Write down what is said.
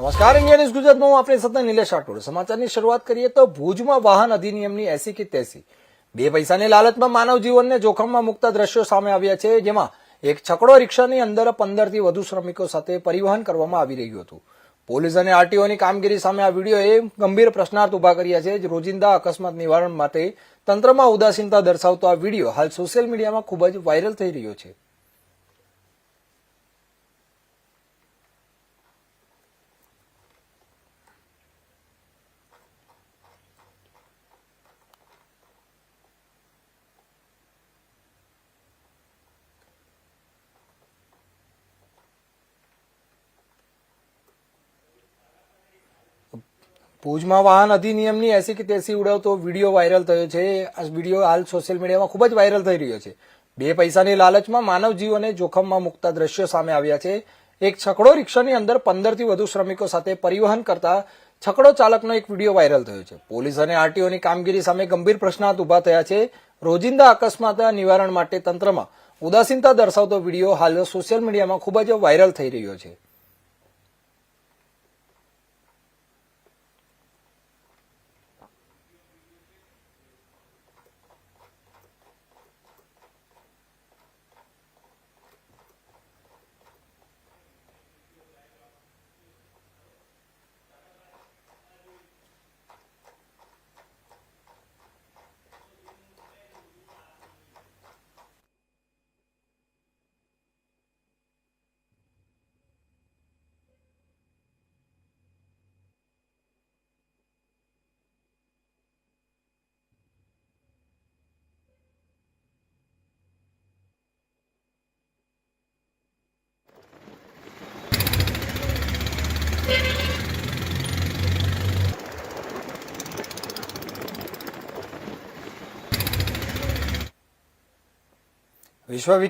નમસ્કાર India news ગુજરાતમાં આપણે સતત નિલેશ રાઠોડ. સમાચારની શરૂઆત કરીએ તો ભુજમાં વાહન અધિનિયમની એસી કે તેસી. બે પૈસાની લાલચમાં માનવ જીવનને જોખમમાં મુકતા દ્રશ્યો સામે આવ્યા છે, જેમાં એક છકડો રિક્ષાની અંદર પંદરથી વધુ શ્રમિકો સાથે પરિવહન કરવામાં આવી રહ્યું હતું. પોલીસ અને આરટીઓની કામગીરી સામે આ વિડીયોએ ગંભીર પ્રશ્નાર્થ ઊભા કર્યા છે રોજિંદા અકસ્માત નિવારણ માટે તંત્રમાં ઉદાસીનતા દર્શાવતો આ વીડિયો હાલ સોશિયલ મીડિયામાં ખૂબ જ વાયરલ થઈ રહ્યો છે. ભુજમાં વાહન અધિનિયમની એસી કે તેસી ઉડાવતો વીડિયો વાયરલ થયો છે. આ વીડિયો હાલ સોશિયલ મીડિયામાં ખૂબ જ વાયરલ થઈ રહ્યો છે. બે પૈસાની લાલચમાં માનવ જીવોને જોખમમાં મુકતા દ્રશ્યો સામે આવ્યા છે. એક છકડો રિક્ષાની અંદર પંદરથી વધુ શ્રમિકો સાથે પરિવહન કરતા છકડો ચાલકનો એક વીડિયો વાયરલ થયો છે. પોલીસ અને આરટીઓની કામગીરી સામે ગંભીર પ્રશ્નાર્થ ઊભા થયા છે. રોજિંદા અકસ્માત નિવારણ માટે તંત્રમાં ઉદાસીનતા દર્શાવતો વીડિયો હાલ સોશિયલ મીડિયામાં ખૂબ જ વાયરલ થઈ રહ્યો છે. વિશ્વ